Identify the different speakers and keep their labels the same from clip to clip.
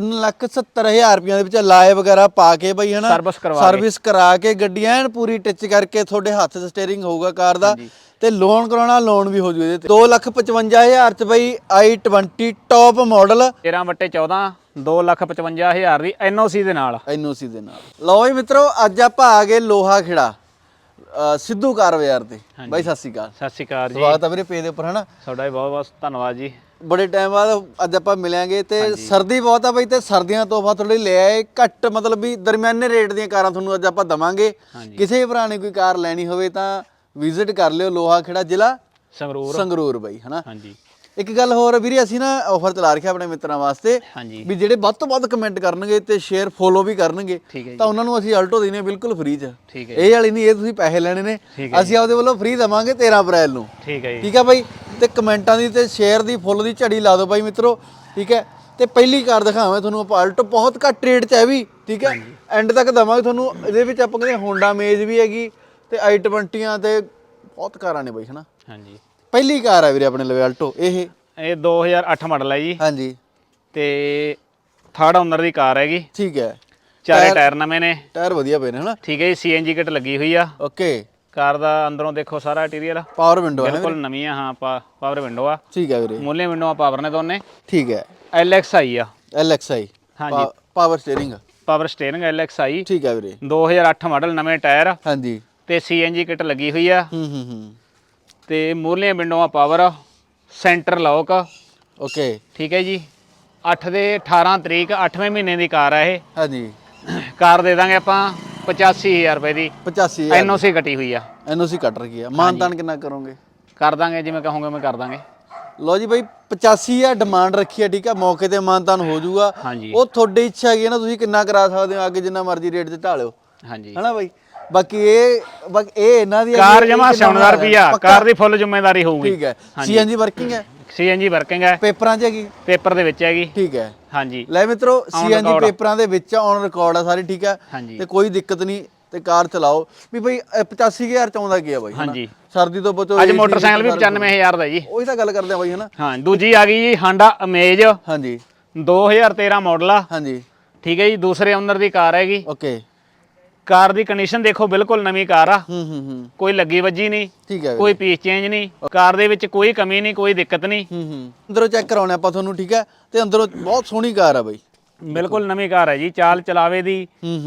Speaker 1: 970000 ਰੁਪਏ ਦੇ ਵਿੱਚ ਲਾਏ ਵਗੈਰਾ ਪਾ ਕੇ ਬਈ ਹਨਾ?
Speaker 2: ਸਰਵਿਸ ਕਰਵਾ ਕੇ।
Speaker 1: ਸਰਵਿਸ ਕਰਾ ਕੇ ਗੱਡੀ ਐਨ ਪੂਰੀ ਟਿਚ ਕਰਕੇ ਤੁਹਾਡੇ ਹੱਥ 'ਚ ਸਟੀਅਰਿੰਗ ਹੋਊਗਾ ਕਾਰ ਦਾ। ਤੇ ਲੋਨ ਕਰਾਉਣਾ ਲੋਨ ਵੀ ਹੋ ਜੂ ਇਹਦੇ ਤੇ। 255000 ਚ ਬਈ i20 ਟੌਪ ਮਾਡਲ
Speaker 2: 13 ਵਟੇ 14 255000 ਦੀ ਐਨਓਸੀ ਦੇ ਨਾਲ।
Speaker 1: ਐਨਓਸੀ ਦੇ ਨਾਲ। ਲਓ ਜੀ ਮਿੱਤਰੋ ਅੱਜ ਆਪਾਂ ਆ ਗਏ ਲੋਹਾ ਖੇੜਾ ਸਿੱਧੂ ਕਾਰ ਬਾਜ਼ਾਰ ਤੇ। ਬਾਈ ਸਤਿ ਸ਼੍ਰੀ ਅਕਾਲ।
Speaker 2: ਸਤਿ ਸ਼੍ਰੀ ਅਕਾਲ ਜੀ।
Speaker 1: ਸਵਾਗਤ ਹੈ ਵੀਰੇ ਪੇਜ ਦੇ ਉੱਪਰ ਹਨਾ?
Speaker 2: ਤੁਹਾਡਾ ਵੀ ਬਹੁਤ ਬਹੁਤ ਧੰਨਵਾਦ ਜੀ।
Speaker 1: ਬੜੇ ਟਾਈਮ ਬਾਅਦ ਅੱਜ ਆਪਾਂ ਮਿਲਾਂਗੇ ਤੇ ਸਰਦੀ ਬਹੁਤ ਆ ਬਈ ਤੇ ਸਰਦੀਆਂ ਤੋਂ ਬਾਅਦ ਤੁਹਾਡੇ ਲਈ ਲੈ ਆਏ। ਘੱਟ ਮਤਲਬ ਵੀ ਦਰਮਿਆਨੇ ਰੇਟ ਦੀਆਂ ਕਾਰਾਂ ਤੁਹਾਨੂੰ ਅੱਜ ਆਪਾਂ ਦਵਾਂਗੇ। ਕਿਸੇ ਭਰਾ ਨੇ ਕੋਈ ਕਾਰ ਲੈਣੀ ਹੋਵੇ ਤਾਂ ਵਿਜ਼ਿਟ ਕਰ ਲਿਓ ਲੋਹਾ ਖੇੜਾ ਜ਼ਿਲ੍ਹਾ
Speaker 2: ਸੰਗਰੂਰ।
Speaker 1: ਸੰਗਰੂਰ ਬਈ ਹਨਾ?
Speaker 2: ਹਾਂਜੀ।
Speaker 1: ਇੱਕ ਗੱਲ ਹੋਰ ਵੀਰੇ ਅਸੀਂ ਨਾ ਆਫਰ ਚਲਾ ਰੱਖਿਆ ਆਪਣੇ ਮਿੱਤਰਾਂ ਵਾਸਤੇ ਵੀ ਜਿਹੜੇ ਵੱਧ ਤੋਂ ਵੱਧ ਕਮੈਂਟ ਕਰਨਗੇ ਤੇ ਸ਼ੇਅਰ ਫੋਲੋ ਵੀ ਕਰਨਗੇ ਤਾਂ ਉਹਨਾਂ ਨੂੰ ਅਸੀਂ ਅਲਟੋ ਦੇਣੀ ਬਿਲਕੁਲ ਫ੍ਰੀ ਚ। ਇਹ ਵਾਲੀ ਨਹੀਂ ਇਹ ਤੁਸੀਂ ਪੈਸੇ ਲੈਣੇ ਨੇ। ਅਸੀਂ ਆਪਦੇ ਵੱਲੋਂ ਫ੍ਰੀ ਦਵਾਂਗੇ 13 ਅਪ੍ਰੈਲ ਨੂੰ।
Speaker 2: ਠੀਕ ਹੈ ਜੀ।
Speaker 1: ਠੀਕ ਹੈ ਬਾਈ? ਤੇ ਕਮੈਂਟਾਂ ਦੀ ਤੇ ਸ਼ੇਅਰ ਦੀ ਫੁੱਲ ਦੀ ਝੜੀ ਲਾ ਦਿਓ ਬਾਈ ਮਿੱਤਰੋ ਠੀਕ ਹੈ? ਤੇ ਪਹਿਲੀ ਕਾਰ ਦਿਖਾਵਾਂ ਤੁਹਾਨੂੰ ਆਪਾਂ ਅਲਟੋ ਬਹੁਤ ਘੱਟ ਰੇਟ 'ਚ ਹੈ ਵੀ ਠੀਕ ਹੈ? ਐਂਡ ਤੱਕ ਦਵਾਂਗੇ ਤੁਹਾਨੂੰ ਇਹਦੇ ਵਿੱਚ ਆਪਾਂ ਕਹਿੰਦੇ ਹੋਂਡਾ ਮੇਜ ਵੀ ਹੈਗੀ ਤੇ i20 ਤੇ ਬਹੁਤ ਕਾਰਾਂ ਨੇ ਬਾਈ ਹਨਾ?
Speaker 2: ਹਾਂਜੀ।
Speaker 1: ਪਹਿਲੀ ਕਾਰ ਹੈ ਵੀਰੇ ਆਪਣੇ ਲਵੇ ਅਲਟੋ ਇਹ?
Speaker 2: ਇਹ 2008 ਮਾਡਲ ਹੈ ਜੀ।
Speaker 1: ਹਾਂਜੀ।
Speaker 2: ਤੇ ਥਰਡ ਓਨਰ ਦੀ ਕਾਰ ਹੈਗੀ।
Speaker 1: ਠੀਕ ਹੈ।
Speaker 2: ਚਾਰੇ ਟਾਇਰ ਨਵੇਂ ਨੇ।
Speaker 1: ਟਾਇਰ ਵਧੀਆ ਪਏ ਨੇ ਹਨਾ?
Speaker 2: ਠੀਕ ਹੈ ਜੀ ਸੀਐਨਜੀ ਕਿਟ ਲੱਗੀ ਹੋਈ ਆ।
Speaker 1: ਓਕੇ
Speaker 2: ਕਾਰ ਦਾ ਅੰਦਰੋਂ ਦੇਖੋ ਸਾਰਾ ਇੰਟੀਰੀਅਰ
Speaker 1: ਪਾਵਰ ਵਿੰਡੋ ਹੈ
Speaker 2: ਬਿਲਕੁਲ ਨਵੀਂ ਆ ਹਾਂ ਪਾਵਰ ਵਿੰਡੋ ਆ।
Speaker 1: ਠੀਕ ਹੈ ਵੀਰੇ।
Speaker 2: ਮੂਲੇ ਵਿੰਡੋਆਂ ਪਾਵਰ ਨੇ ਦੋਨੇ।
Speaker 1: ਠੀਕ ਹੈ
Speaker 2: ਆਈ ਆ।
Speaker 1: LXI
Speaker 2: ਹਾਂਜੀ।
Speaker 1: Power steering
Speaker 2: power LX I
Speaker 1: ਠੀਕ ਹੈ ਵੀਰੇ।
Speaker 2: 2008 ਮਾਡਲ ਨਵੇਂ ਟਾਇਰ
Speaker 1: ਹਾਂਜੀ।
Speaker 2: ਤੇ ਸੀਐਨਜੀ ਕਿਟ ਲੱਗੀ ਹੋਈ ਆ।
Speaker 1: ਹੂੰ ਹੂੰ ਹੂੰ।
Speaker 2: ਤੇ ਮੂਰਲੀਆਂ ਵਿੰਡੋਆਂ ਪਾਵਰ ਸੈਂਟਰ ਲੌਕ
Speaker 1: ਓਕੇ
Speaker 2: ਠੀਕ ਹੈ ਜੀ। 8 ਦੇ 18 ਤਰੀਕ 8ਵੇਂ ਮਹੀਨੇ ਦੀ ਕਾਰ ਆ ਇਹ।
Speaker 1: ਹਾਂਜੀ।
Speaker 2: ਕਾਰ ਦੇ ਦਾਂਗੇ ਆਪਾਂ। 85000 ਰੁਪਏ ਦੀ।
Speaker 1: 85
Speaker 2: ਐਨਓਸੀ ਕੱਟੀ ਹੋਈ ਆ।
Speaker 1: ਐਨਓਸੀ ਕੱਟ ਰਹੀ ਹੈ ਮਾਨਤਾਨ ਕਿੰਨਾ ਕਰੋਗੇ?
Speaker 2: ਕਰ ਦਾਂਗੇ ਜਿਵੇਂ ਕਹੋਗੇ ਮੈਂ ਕਰ ਦਾਂਗੇ।
Speaker 1: ਲੋ ਜੀ ਬਾਈ 85 ਆ ਡਿਮਾਂਡ ਰੱਖੀ ਹੈ ਠੀਕ ਹੈ ਮੌਕੇ ਤੇ ਮਾਨਤਾਨ ਹੋ ਜਾਊਗਾ। ਉਹ ਤੁਹਾਡੀ ਇੱਛਾ ਹੈਗੀ ਹੈ ਨਾ ਤੁਸੀਂ ਕਿੰਨਾ ਕਰਾ ਸਕਦੇ ਹੋ? ਅੱਗੇ ਜਿੰਨਾ ਮਰਜ਼ੀ ਰੇਟ ਤੇ ਢਾਲਿਓ
Speaker 2: ਹਾਂਜੀ।
Speaker 1: ਹਨਾ ਬਾਈ? ਬਾਕੀ ਇਹ ਬਾਕੀ ਇਹ ਇਹਨਾਂ ਦੀ
Speaker 2: ਕਾਰ ਜਮਾ
Speaker 1: ਇਹ ਕਿੰਨਾ
Speaker 2: 70000 ਰੁਪਿਆ? ਕਾਰ ਦੀ ਫੁੱਲ ਜ਼ਿੰਮੇਵਾਰੀ ਹੋਊਗੀ।
Speaker 1: ਠੀਕ ਹੈ। ਸੀਐਨਜੀ ਵਰਕਿੰਗ ਹੈ?
Speaker 2: ਸੀਐਨਜੀ ਵਰਕਿੰਗ ਹੈ।
Speaker 1: ਪੇਪਰਾਂ 'ਚ ਹੈਗੀ?
Speaker 2: ਪੇਪਰ ਦੇ ਵਿੱਚ ਹੈਗੀ।
Speaker 1: ਠੀਕ ਹੈ।
Speaker 2: ਹਾਂਜੀ।
Speaker 1: ਲੈ ਮਿੱਤਰੋ ਸੀਐਨਜੀ। ਪੇਪਰਾਂ ਦੇ ਵਿੱਚ ਔਨ ਰਿਕਾਰਡ ਆ ਸਾਰੀ ਠੀਕ
Speaker 2: ਹਾਂਜੀ।
Speaker 1: ਤੇ ਕੋਈ ਦਿੱਕਤ ਨਹੀਂ ਤੇ ਕਾਰ ਚਲਾਓ। ਵੀ ਇਹ 85000 ਚ ਆਉਂਦਾ ਕੀ ਆ ਬਾਈ?
Speaker 2: ਹਾਂਜੀ।
Speaker 1: ਸਰਦੀ ਤੋਂ ਬਚੋ
Speaker 2: ਅੱਜ ਮੋਟਰਸਾਈਕਲ ਵੀ
Speaker 1: ਸਾਰਾ ਕੁਛ।
Speaker 2: 95000 ਦਾ ਜੀ।
Speaker 1: ਉਹੀ ਤਾਂ ਗੱਲ ਕਰਦੇ ਆ ਬਾਈ ਹਨਾ?
Speaker 2: ਹਾਂ ਦੂਜੀ ਆ ਗਈ ਜੀ ਹਾਂਡਾ ਅਮੇਜ
Speaker 1: ਹਾਂਜੀ।
Speaker 2: 2013 ਮਾਡਲ ਆ।
Speaker 1: ਹਾਂਜੀ।
Speaker 2: ਠੀਕ ਹੈ ਜੀ ਦੂਸਰੇ ਓਨਰ ਦੀ ਕਾਰ ਹੈਗੀ।
Speaker 1: ਓਕੇ।
Speaker 2: ਕਾਰ ਦੀ ਕੰਡੀਸ਼ਨ ਦੇਖੋ ਬਿਲਕੁਲ ਨਵੀਂ ਕਾਰ ਆ।
Speaker 1: ਹੂੰ ਹੂੰ ਹੂੰ।
Speaker 2: ਕੋਈ ਲੱਗੀ ਵੱਜੀ ਨਹੀਂ
Speaker 1: ਠੀਕ ਹੈ
Speaker 2: ਕੋਈ ਪੀਸ ਚੇਂਜ ਨਹੀਂ ਕਾਰ ਦੇ ਵਿੱਚ ਕੋਈ ਕਮੀ ਨਹੀਂ ਕੋਈ ਦਿੱਕਤ ਨਹੀਂ।
Speaker 1: ਹੂੰ ਹੂੰ। ਅੰਦਰੋਂ ਚੈੱਕ ਕਰਾਉਣੇ ਆਪਾਂ ਤੁਹਾਨੂੰ ਠੀਕ ਹੈ? ਤੇ ਅੰਦਰੋਂ ਬਹੁਤ ਸੋਹਣੀ ਕਾਰ ਆ ਬਾਈ।
Speaker 2: ਬਿਲਕੁਲ ਨਵੀਂ ਕਾਰ ਹੈ ਜੀ ਚਾਲ ਚਲਾਵੇ ਦੀ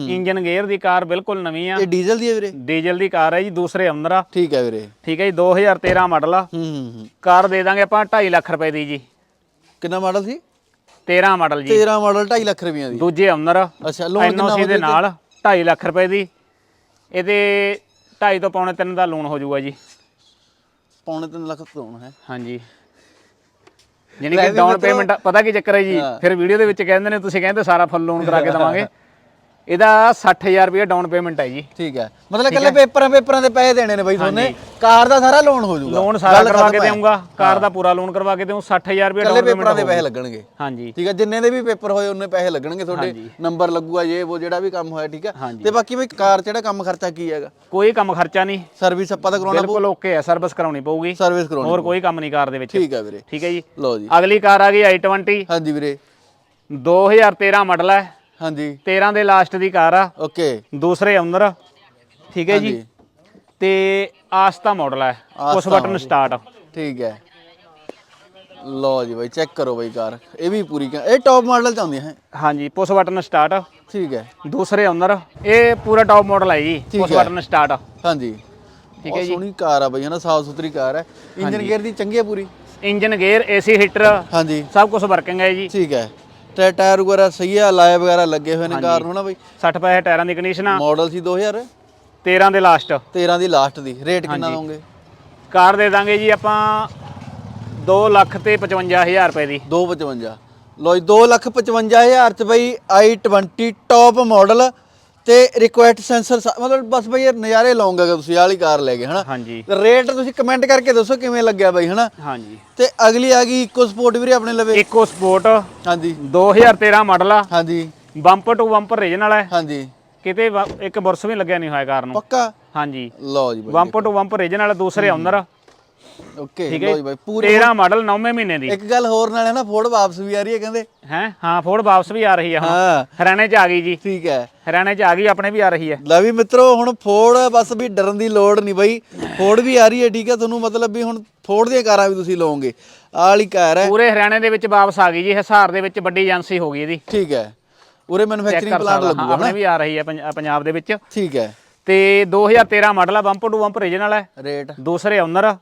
Speaker 2: ਇੰਜਨ ਗੇਅਰ ਦੀ ਕਾਰ ਬਿਲਕੁਲ ਨਵੀਂ ਆ।
Speaker 1: ਇਹ ਡੀਜ਼ਲ ਦੀ ਹੈ ਵੀਰੇ?
Speaker 2: ਡੀਜ਼ਲ ਦੀ ਕਾਰ ਹੈ ਜੀ ਦੂਸਰੇ ਓਨਰ ਆ।
Speaker 1: ਠੀਕ ਹੈ ਵੀਰੇ।
Speaker 2: ਠੀਕ ਹੈ ਜੀ 2013 ਮਾਡਲ ਆ।
Speaker 1: ਹੂੰ ਹੂੰ ਹੂੰ।
Speaker 2: ਕਾਰ ਦੇ ਦਾਂਗੇ ਆਪਾਂ 2.5 ਲੱਖ ਰੁਪਏ ਦੀ ਜੀ।
Speaker 1: ਕਿੰਨਾ ਮਾਡਲ ਸੀ?
Speaker 2: 13 ਮਾਡਲ ਜੀ।
Speaker 1: 13 ਮਾਡਲ 2.5 ਲੱਖ ਰੁਪਈਆ ਦੀ।
Speaker 2: ਦੂਜੇ ਓਨਰ
Speaker 1: ਅੱਛਾ ਲੋਨ ਕਿੰਨਾ
Speaker 2: ਦੇ ਨਾਲ। 2.5 ਲੱਖ ਰੁਪਏ ਦੀ। ਇਹਦੇ 2.5 ਤੋਂ ਪੌਣੇ 3 ਦਾ ਲੋਨ ਹੋ ਜਾਊਗਾ ਜੀ।
Speaker 1: ਪੌਣੇ 3 ਲੱਖ ਤੋਂ ਹੈ।
Speaker 2: ਹਾਂਜੀ। ਯਾਨੀ ਕਿ ਡਾਊਨ ਪੇਮੈਂਟ ਪਤਾ ਕੀ ਚੱਕਰ ਹੈ ਜੀ। ਫਿਰ ਵੀਡੀਓ ਦੇ ਵਿੱਚ ਕਹਿੰਦੇ ਨੇ ਤੁਸੀਂ ਕਹਿੰਦੇ ਸਾਰਾ ਫੁੱਲ ਲੋਨ ਕਰਾ ਕੇ ਦਵਾਂਗੇ। ਇਹਦਾ 60000 ਰੁਪਏ ਡਾਊਨ ਪੇਮੈਂਟ ਹੈ ਜੀ।
Speaker 1: ਠੀਕ ਹੈ। ਮਤਲਬ ਕੱਲੇ ਪੇਪਰਾਂ ਪੇਪਰਾਂ ਦੇ ਪੈਸੇ ਦੇਣੇ ਨੇ ਬਾਈ ਤੁਹਾਨੂੰ। ਕਾਰ ਦਾ ਸਾਰਾ ਲੋਨ ਹੋ ਜਾਊਗਾ।
Speaker 2: ਲੋਨ ਸਾਰਾ ਕਰਵਾ ਕੇ। ਦੇਵਾਂਗਾ ਕਾਰ ਦਾ ਪੂਰਾ ਲੋਨ ਕਰਵਾ ਕੇ ਦੇਵਾਂ 60000 ਰੁਪਏ ਡਾਊਨ
Speaker 1: ਪੇਪਰਾਂ
Speaker 2: ਪੇਮੈਂਟ
Speaker 1: ਦੇ ਪੈਸੇ ਲੱਗਣਗੇ।
Speaker 2: ਹਾਂਜੀ।
Speaker 1: ਠੀਕ ਹੈ। ਜਿੰਨੇ ਦੇ ਵੀ ਪੇਪਰ ਹੋਏ ਉਹਨੇ ਪੈਸੇ ਲੱਗਣਗੇ ਤੁਹਾਡੇ। ਨੰਬਰ ਲੱਗੂਗਾ ਜੇ ਉਹ ਜਿਹੜਾ ਵੀ ਕੰਮ ਹੋਇਆ ਠੀਕ ਹੈ। ਤੇ ਬਾਕੀ ਬਈ ਕਾਰ ਜਿਹੜਾ ਕੰਮ ਖਰਚਾ ਕੀ ਹੈਗਾ?
Speaker 2: ਕੋਈ ਕੰਮ ਖਰਚਾ ਨਹੀਂ।
Speaker 1: ਸਰਵਿਸ ਆਪਾਂ ਤਾਂ ਕਰਾਉਣਾ
Speaker 2: ਬਿਲਕੁਲ ਓਕੇ ਹੈ। ਸਰਵਿਸ ਕਰਾਉਣੀ ਪਊਗੀ।
Speaker 1: ਸਰਵਿਸ ਕਰਾਉਣੀ
Speaker 2: ਹੋਰ ਕੋਈ ਕੰਮ ਨਹੀਂ ਕਾਰ ਦੇ ਵਿੱਚ।
Speaker 1: ਠੀਕ ਹੈ ਵੀਰੇ।
Speaker 2: ਠੀਕ ਹੈ ਜੀ।
Speaker 1: ਲਓ ਜੀ।
Speaker 2: ਅਗਲੀ ਕਾਰ ਆ ਗਈ i20
Speaker 1: ਹਾਂਜੀ ਵੀਰੇ।
Speaker 2: 2013 ਮਾਡਲ ਹੈ।
Speaker 1: ਹਾਂਜੀ।
Speaker 2: 13 ਦੇ ਲਾਸਟ ਦੀ ਕਾਰ ਆ।
Speaker 1: ਓਕੇ
Speaker 2: ਦੂਸਰੇ ਓਨਰ ਠੀਕ ਹੈ ਜੀ।
Speaker 1: ਹਾਂਜੀ।
Speaker 2: ਤੇ ਆਸਤਾ ਮਾਡਲ ਹੈ ਉਸ
Speaker 1: ਆਸਤਾ
Speaker 2: ਬਟਨ
Speaker 1: model।
Speaker 2: ਸਟਾਰਟ
Speaker 1: ਠੀਕ ਹੈ। ਲਓ ਜੀ ਬਾਈ ਚੈੱਕ ਕਰੋ ਬਾਈ ਕਾਰ। ਇਹ ਵੀ ਪੂਰੀ ਕਾਰ- ਇਹ ਟੌਪ ਮਾਡਲ ਚ ਆਉਂਦੀਆਂ ਹੈ।
Speaker 2: ਹਾਂਜੀ ਪੁਸ਼ ਬਟਨ ਸਟਾਰਟ
Speaker 1: ਠੀਕ ਹੈ।
Speaker 2: ਦੂਸਰੇ ਓਨਰ ਇਹ ਪੂਰਾ ਟੌਪ ਮਾਡਲ ਹੈ ਜੀ।
Speaker 1: ਠੀਕ
Speaker 2: ਪੁਸ਼
Speaker 1: ਹੈ।
Speaker 2: ਬਟਨ ਸਟਾਰਟ
Speaker 1: ਹਾਂਜੀ। ਠੀਕ ਹੈ ਸੋਹਣੀ ਕਾਰ ਆ ਬਾਈ ਹਨਾ? ਸਾਫ਼ ਸੁਥਰੀ ਕਾਰ ਹੈ। ਇੰਜਨ ਗੇਅਰ ਦੀ ਚੰਗੀ ਹੈ ਪੂਰੀ।
Speaker 2: ਇੰਜਨ ਗੇਅਰ ਏਸੀ ਹੀਟਰ
Speaker 1: ਹਾਂਜੀ।
Speaker 2: ਸਭ ਕੁਝ ਵਰਕਿੰਗ ਹੈ ਜੀ।
Speaker 1: ਠੀਕ ਹੈ। ਤੇ ਟਾਇਰ ਵਗੈਰਾ ਸਹੀ ਹੈ ਲਾਏ ਵਗੈਰਾ ਲੱਗੇ ਹੋਏ ਨੇ ਕਾਰ ਨੂੰ ਨਾ ਬਾਈ?
Speaker 2: 60 ਪੈਸੇ ਟਾਇਰਾਂ ਦੀ ਕੰਡੀਸ਼ਨ ਆ।
Speaker 1: ਮਾਡਲ ਸੀ 2013
Speaker 2: 13 ਦੇ ਲਾਸਟ
Speaker 1: ਦੀ ਲਾਸਟ ਦੀ। ਰੇਟ ਕਿੰਨਾ ਦੋਗੇ?
Speaker 2: ਕਾਰ ਦੇ ਦਾਂਗੇ ਜੀ ਆਪਾਂ 2 ਲੱਖ ਤੇ 55000 ਰੁਪਏ ਦੀ।
Speaker 1: 255 ਲੋ ਜੀ 255000 ਚ ਬਈ i20 ਟੌਪ ਮਾਡਲ ਤੇ ਰਿਕੁਐਸਟ ਸੈਂਸਰ ਮਤਲਬ ਬਸ ਬਈ ਇਹ ਨਜ਼ਾਰੇ ਲਾਉਂਗਾ ਤੁਸੀਂ ਆਹ ਵਾਲੀ ਕਾਰ ਲੈ ਕੇ ਹਨਾ?
Speaker 2: ਹਾਂਜੀ।
Speaker 1: ਰੇਟ ਤੁਸੀਂ ਕਮੈਂਟ ਕਰਕੇ ਦੱਸੋ ਕਿਵੇਂ ਲੱਗਿਆ ਬਈ ਹਨਾ?
Speaker 2: ਹਾਂਜੀ।
Speaker 1: ਤੇ ਅਗਲੀ ਆ ਗਈ ਇਕੋ ਸਪੋਰਟ ਵੀਰੇ ਆਪਣੇ ਲਵੇ।
Speaker 2: ਇਕੋ ਸਪੋਰਟ
Speaker 1: ਹਾਂਜੀ।
Speaker 2: 2013 ਮਾਡਲ ਆ।
Speaker 1: ਹਾਂਜੀ।
Speaker 2: ਬੰਪਰ ਟੂ ਬੰਪਰ ਰੀਜਨਲ ਹੈ
Speaker 1: ਹਾਂਜੀ।
Speaker 2: ਕਿਤੇ ਇੱਕ ਬੁਰਸ ਵੀ ਲੱਗਿਆ ਨਹੀਂ ਹੋਇਆ ਕਾਰ ਨੂੰ।
Speaker 1: ਪੱਕਾ?
Speaker 2: ਹਾਂਜੀ।
Speaker 1: ਲਓ ਜੀ
Speaker 2: ਬੰਪਰ ਟੂ ਬੰਪਰ ਰੀਜਨਲ ਦੂਸਰੇ ਓਨਰ
Speaker 1: ਓਕੇ
Speaker 2: ਠੀਕ
Speaker 1: ਲੋ
Speaker 2: ਹੈ
Speaker 1: ਜੀ। ਬਾਈ ਪੂਰੇ
Speaker 2: 13 ਮਾਡਲ 9ਵੇਂ ਮਹੀਨੇ ਦੀ।
Speaker 1: ਇੱਕ ਗੱਲ ਹੋਰ ਨਾਲ ਹੈ ਨਾ ਫੋੜ ਵਾਪਸ ਵੀ ਆ ਰਹੀ ਹੈ ਕਹਿੰਦੇ।
Speaker 2: ਹੈ? ਹਾਂ ਫੋਰਡ ਵਾਪਸ ਵੀ ਆ ਰਹੀ ਹੈ
Speaker 1: ਹਾਂ।
Speaker 2: ਹਰਿਆਣੇ 'ਚ ਆ ਗਈ ਜੀ।
Speaker 1: ਠੀਕ ਹੈ।
Speaker 2: ਹਰਿਆਣੇ 'ਚ ਆ ਗਈ ਆਪਣੇ ਵੀ ਆ ਰਹੀ ਹੈ।
Speaker 1: ਲੈ ਵੀ ਮਿੱਤਰੋ ਹੁਣ ਫੋੜ ਬਸ ਵੀ ਡਰਨ ਦੀ ਲੋੜ ਨਹੀਂ ਬਈ। ਫੋੜ ਵੀ ਆ ਰਹੀ ਹੈ ਠੀਕ ਹੈ। ਤੁਹਾਨੂੰ ਮਤਲਬ ਵੀ ਹੁਣ ਫੋੜ ਦੀਆਂ ਕਾਰਾਂ ਵੀ ਤੁਸੀਂ ਲਓਗੇ। ਆਹ ਵਾਲੀ ਕਾਰ ਹੈ।
Speaker 2: ਪੂਰੇ ਹਰਿਆਣੇ ਦੇ ਵਿੱਚ ਵਾਪਸ ਆ ਗਈ ਜੀ ਹਿਸਾਰ ਦੇ ਵਿੱਚ ਵੱਡੀ ਏਜੰਸੀ ਹੋ ਗਈ ਇਹਦੀ।
Speaker 1: ਠੀਕ ਹੈ। ਉਰੇ ਮੈਨੂਫੈਕਚਰਿੰਗ ਪਲਾਂਟ ਲੱਗੂਗਾ
Speaker 2: ਆਪਣੇ
Speaker 1: ਨਾ
Speaker 2: ਵੀ ਆ ਰਹੀ ਹੈ ਪੰਜ- ਪੰਜਾਬ ਦੇ ਵਿੱਚ।
Speaker 1: ਠੀਕ ਹੈ।
Speaker 2: ਤੇ 2013 ਮਾਡਲ ਆ ਬੰਪਰ ਟੂ ਬੰਪਰ ਰੀਜਨਲ ਹੈ।
Speaker 1: ਰੇਟ
Speaker 2: ਦੂਸਰੇ ਓਨਰ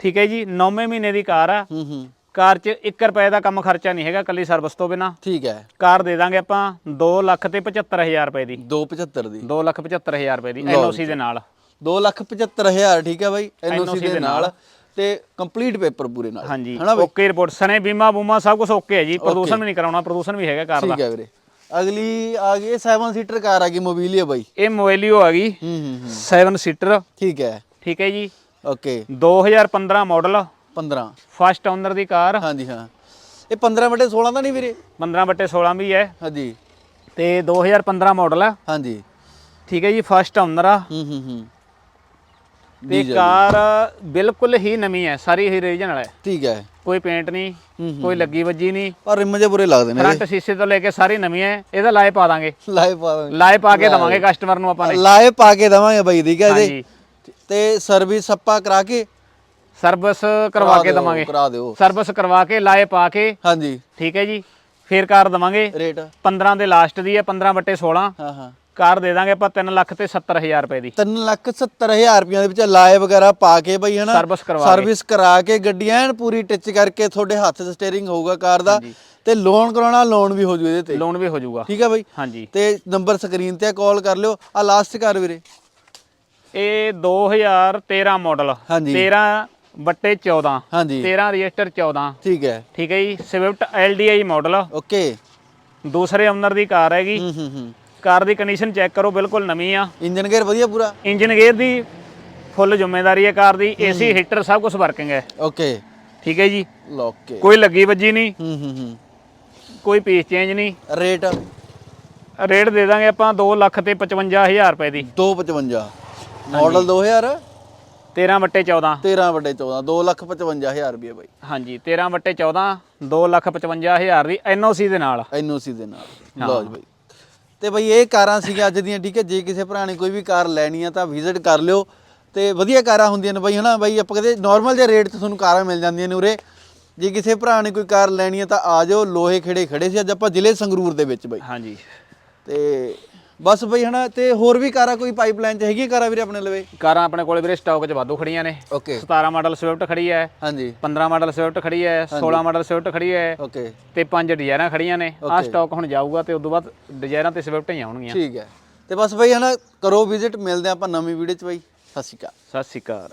Speaker 2: ਠੀਕ ਹੈ ਜੀ 9ਵੇਂ ਮਹੀਨੇ ਦੀ ਕਾਰ ਆ।
Speaker 1: ਹੂੰ ਹੂੰ।
Speaker 2: ਕਾਰ 'ਚ 1 ਰੁਪਏ ਦਾ ਕੰਮ ਖਰਚਾ ਨਹੀਂ ਹੈਗਾ ਕੱਲੀ ਸਰਵਿਸ ਤੋਂ ਬਿਨਾ।
Speaker 1: ਠੀਕ ਹੈ।
Speaker 2: ਕਾਰ ਦੇ ਦਾਂਗੇ ਆਪਾਂ 2 ਲੱਖ ਤੇ 75000 ਰੁਪਏ ਦੀ।
Speaker 1: 275 ਦੀ।
Speaker 2: 2 ਲੱਖ 75000 ਰੁਪਏ ਦੀ ਐਨਓਸੀ ਦੇ ਨਾਲ।
Speaker 1: 275000 ਠੀਕ ਹੈ ਬਾਈ ਐਨਓਸੀ ਦੇ ਨਾਲ। ਤੇ ਕੰਪਲੀਟ ਪੇਪਰ ਪੂਰੇ ਨਾਲ।
Speaker 2: ਹਾਂਜੀ ਓਕੇ ਰਿਪੋਰਟ ਸਣੇ ਬੀਮਾ ਬੂਮਾ ਸਭ ਕੁਝ ਓਕੇ ਹੈ ਜੀ ਪ੍ਰਦੂਸ਼ਣ ਵੀ ਨਹੀਂ ਕਰਾਉਣਾ ਪ੍ਰਦੂਸ਼ਣ ਵੀ ਹੈਗਾ ਕਾਰ ਦਾ।
Speaker 1: ਠੀਕ ਹੈ ਵੀਰੇ। ਅਗਲੀ ਆ ਗਈ 7 ਸੀਟਰ ਕਾਰ ਆ ਗਈ ਮੋਬਿਲੀਆ ਬਾਈ।
Speaker 2: ਇਹ ਮੋਬਾਈਲਿਓ ਆ ਗਈ।
Speaker 1: ਹੂੰ ਹੂੰ
Speaker 2: 7 ਸੀਟਰ
Speaker 1: ਠੀਕ ਹੈ।
Speaker 2: ਠੀਕ ਹੈ ਜੀ।
Speaker 1: ਓਕੇ
Speaker 2: 2015 ਮਾਡਲ
Speaker 1: 15
Speaker 2: ਫਸਟ ਓਨਰ ਦੀ ਕਾਰ।
Speaker 1: ਹਾਂਜੀ ਹਾਂ। ਇਹ 15 ਬਟੇ 16 ਤਾਂ ਨਹੀਂ ਵੀਰੇ?
Speaker 2: 15 ਬੱਟੇ 16 ਵੀ ਹੈ।
Speaker 1: ਹਾਂਜੀ।
Speaker 2: ਤੇ 2015 ਮਾਡਲ ਆ
Speaker 1: ਹਾਂਜੀ।
Speaker 2: ਠੀਕ ਹੈ ਜੀ ਫਸਟ ਓਨਰ ਆ।
Speaker 1: ਹੂੰ ਹੂੰ ਹੂੰ।
Speaker 2: ਤੇ ਕਾਰ ਬਿਲਕੁਲ ਹੀ ਨਵੀਂ ਹੈ ਸਾਰੀ ਹੀ ਰੀਜਨਲ ਹੈ।
Speaker 1: ਠੀਕ ਹੈ।
Speaker 2: ਕੋਈ ਪੇਂਟ ਨਹੀਂ
Speaker 1: ਹੂੰ, ਹੂੰ।
Speaker 2: ਕੋਈ ਲੱਗੀ ਵੱਜੀ ਨਹੀਂ।
Speaker 1: ਪਰ ਰਿਮ ਜੇ ਬੁਰੇ ਲੱਗਦੇ ਨੇ
Speaker 2: ਫਰੰਟ ਸ਼ੀਸ਼ੇ ਤੋਂ ਲੈ ਕੇ ਸਾਰੀ ਨਵੀਂ ਹੈ ਇਹਦਾ ਲਾਏ ਪਾ ਦਾਂਗੇ।
Speaker 1: ਲਾਏ ਪਾ ਦਾਂਗੇ।
Speaker 2: ਲਾਏ ਪਾ ਕੇ ਦਵਾਂਗੇ ਕਸਟਮਰ ਨੂੰ ਆਪਾਂ ਨੇ।
Speaker 1: ਲਾਏ ਪਾ ਕੇ ਦਵਾਂਗੇ ਬਾਈ ਠੀਕ ਹੈ
Speaker 2: ਹਾਂਜੀ।
Speaker 1: ਤੇ ਸਰਵਿਸ ਆਪਾਂ ਕਰਾ ਕੇ
Speaker 2: ਸਰਵਿਸ ਕਰਵਾ ਕੇ
Speaker 1: ਦਿਓ,
Speaker 2: ਦਵਾਂਗੇ।
Speaker 1: ਕਰਾ ਦਿਓ।
Speaker 2: ਸਰਵਿਸ ਕਰਵਾ ਕੇ ਲਾਏ ਪਾ ਕੇ।
Speaker 1: ਹਾਂਜੀ।
Speaker 2: ਠੀਕ ਹੈ ਜੀ। ਫੇਰ ਕਾਰ ਦਵਾਂਗੇ।
Speaker 1: ਰੇਟ।
Speaker 2: 15 ਦੇ ਲਾਸਟ ਦੀ ਹੈ 15 ਬੱਟੇ 16
Speaker 1: ਹਾਂ ਹਾਂ।
Speaker 2: ਕਾਰ ਦੇ ਦਾਂਗੇ ਆਪਾਂ 3 ਲੱਖ ਤੇ 70000 ਰੁਪਏ ਦੀ।
Speaker 1: 3 ਲੱਖ 70000 ਰੁਪਈਆ ਦੇ ਵਿੱਚ ਲਾਏ ਵਗੈਰਾ ਪਾ ਕੇ ਬਈ ਹਨਾ?
Speaker 2: ਸਰਵਿਸ ਕਰਵਾ ਕੇ।
Speaker 1: ਸਰਵਿਸ ਕਰਾ ਕੇ ਗੱਡੀ ਐਨ ਪੂਰੀ ਟਿਚ ਕਰਕੇ ਤੁਹਾਡੇ ਹੱਥ 'ਚ ਸਟੀਅਰਿੰਗ ਹੋਊਗਾ ਕਾਰ ਦਾ। ਤੇ ਲੋਨ ਕਰਾਉਣਾ ਲੋਨ ਵੀ ਹੋ ਜੂ ਇਹਦੇ ਤੇ।
Speaker 2: ਲੋਨ ਵੀ ਹੋ ਜਾਊਗਾ
Speaker 1: ਠੀਕ ਹੈ ਬਈ?
Speaker 2: ਹਾਂਜੀ।
Speaker 1: ਤੇ ਨੰਬਰ ਸਕਰੀਨ ਤੇ ਕਾਲ ਕਰ ਲਿਓ। ਆ ਲਾਸਟ ਕਰ ਵੀਰੇ।
Speaker 2: ਇਹ 2013 ਮਾਡਲ
Speaker 1: ਹਾਂਜੀ।
Speaker 2: 13 ਬੱਟੇ 14
Speaker 1: ਹਾਂਜੀ।
Speaker 2: 13 ਰਜਿਸਟਰ 14
Speaker 1: ਠੀਕ ਹੈ।
Speaker 2: ਠੀਕ ਹੈ ਜੀ ਸਵਿਫਟ ਐਲਡੀਆਈ ਮਾਡਲ
Speaker 1: ਓਕੇ।
Speaker 2: ਦੂਸਰੇ ਓਨਰ ਦੀ ਕਾਰ ਹੈਗੀ।
Speaker 1: ਹੂੰ ਹੂੰ ਹੂੰ।
Speaker 2: ਕਾਰ ਦੀ ਕੰਡੀਸ਼ਨ ਚੈੱਕ ਕਰੋ ਬਿਲਕੁਲ ਨਵੀਂ ਆ।
Speaker 1: ਇੰਜਨ ਗੇਅਰ ਵਧੀਆ ਪੂਰਾ?
Speaker 2: ਇੰਜਨ ਗੇਅਰ ਦੀ ਫੁੱਲ ਜ਼ਿੰਮੇਵਾਰੀ ਹੈ ਕਾਰ ਦੀ। ਏਸੀ ਹੀਟਰ ਸਭ ਕੁਝ ਵਰਕਿੰਗ ਹੈ।
Speaker 1: ਓਕੇ।
Speaker 2: ਠੀਕ ਹੈ ਜੀ।
Speaker 1: ਲੋਕੇ
Speaker 2: ਕੋਈ ਲੱਗੀ ਵੱਜੀ ਨਹੀਂ।
Speaker 1: ਹੂੰ ਹੂੰ ਹੂੰ।
Speaker 2: ਕੋਈ ਪੀਸ ਚੇਂਜ ਨਹੀਂ।
Speaker 1: ਰੇਟ
Speaker 2: ਰੇਟ ਦੇ ਦਾਂਗੇ ਆਪਾਂ 2 ਲੱਖ ਤੇ 55000 ਰੁਪਏ ਦੀ।
Speaker 1: 255 ਮਾਡਲ 2000
Speaker 2: 13 ਬੱਟੇ 14
Speaker 1: 13 ਵੱਡੇ 14 2 ਲੱਖ 55000 ਰੁਪਏ ਬਾਈ।
Speaker 2: ਹਾਂਜੀ 13 ਬੱਟੇ 14 2 ਲੱਖ 55000 ਦੀ ਐਨਓਸੀ ਦੇ ਨਾਲ।
Speaker 1: ਐਨਓਸੀ ਦੇ ਨਾਲ। ਲਓ ਜੀ ਬਾਈ। ਤੇ ਬਈ ਇਹ ਕਾਰਾਂ ਸੀਗੀਆਂ ਅੱਜ ਦੀਆਂ ਠੀਕ ਹੈ? ਜੇ ਕਿਸੇ ਭਰਾ ਨੇ ਕੋਈ ਵੀ ਕਾਰ ਲੈਣੀ ਆ ਤਾਂ ਵਿਜ਼ਿਟ ਕਰ ਲਿਓ। ਤੇ ਵਧੀਆ ਕਾਰਾਂ ਹੁੰਦੀਆਂ ਨੇ ਬਈ ਹਨਾ? ਬਈ ਆਪਾਂ ਕਹਿੰਦੇ ਨਾਰਮਲ ਜਿਹੇ ਰੇਟ ਤੇ ਤੁਹਾਨੂੰ ਕਾਰਾਂ ਮਿਲ ਜਾਂਦੀਆਂ ਨੇ ਉਰੇ। ਜੇ ਕਿਸੇ ਭਰਾ ਨੇ ਕੋਈ ਕਾਰ ਲੈਣੀ ਆ ਤਾਂ ਆ ਜਾਓ ਲੋਹੇ ਖੇੜੇ ਖੜੇ ਸੀ ਅੱਜ ਆਪਾਂ ਜ਼ਿਲ੍ਹੇ ਸੰਗਰੂਰ ਦੇ ਵਿੱਚ ਬਈ।
Speaker 2: ਹਾਂਜੀ।
Speaker 1: ਤੇ ਬਸ ਬਈ ਹਨਾ ਤੇ ਹੋਰ ਵੀ ਕਾਰਾਂ ਕੋਈ ਪਾਈਪਲਾਈਨ ਚ ਹੈਗੀਆਂ ਕਾਰਾਂ ਵੀਰੇ ਆਪਣੇ ਲਵੇ?
Speaker 2: ਕਾਰਾਂ ਆਪਣੇ ਕੋਲੇ ਵੀਰੇ ਸਟਾਕ 'ਚ ਵਾਧੂ ਖੜੀਆਂ ਨੇ।
Speaker 1: ਓਕੇ
Speaker 2: 17 ਮਾਡਲ ਸਵਿਫਟ ਖੜੀ ਹੈ
Speaker 1: ਹਾਂਜੀ।
Speaker 2: 15 ਮਾਡਲ ਸਵਿਫਟ ਖੜੀ ਹੈ 16 ਮਾਡਲ ਸਵਿਫਟ ਖੜੀ ਹੈ
Speaker 1: ਓਕੇ
Speaker 2: ਤੇ ਪੰਜ ਡਿਜ਼ਾਇਰਾਂ ਖੜੀਆਂ ਨੇ। ਆਹ ਸਟਾਕ ਹੁਣ ਜਾਊਗਾ ਤੇ ਉਦੋਂ ਬਾਅਦ ਡਿਜ਼ਾਇਰਾਂ ਤੇ ਸਵਿਫਟ ਹੀ ਆਉਣਗੀਆਂ।
Speaker 1: ਠੀਕ ਹੈ ਤੇ ਬਸ ਬਈ ਹਨਾ ਕਰੋ ਵਿਜ਼ਿਟ ਮਿਲਦੇ ਆਪਾਂ ਨਵੀਂ ਵੀਡੀਓ ਚ ਬਈ। ਸਤਿ ਸ਼੍ਰੀ ਅਕਾਲ।
Speaker 2: ਸਤਿ ਸ਼੍ਰੀ ਅਕਾਲ।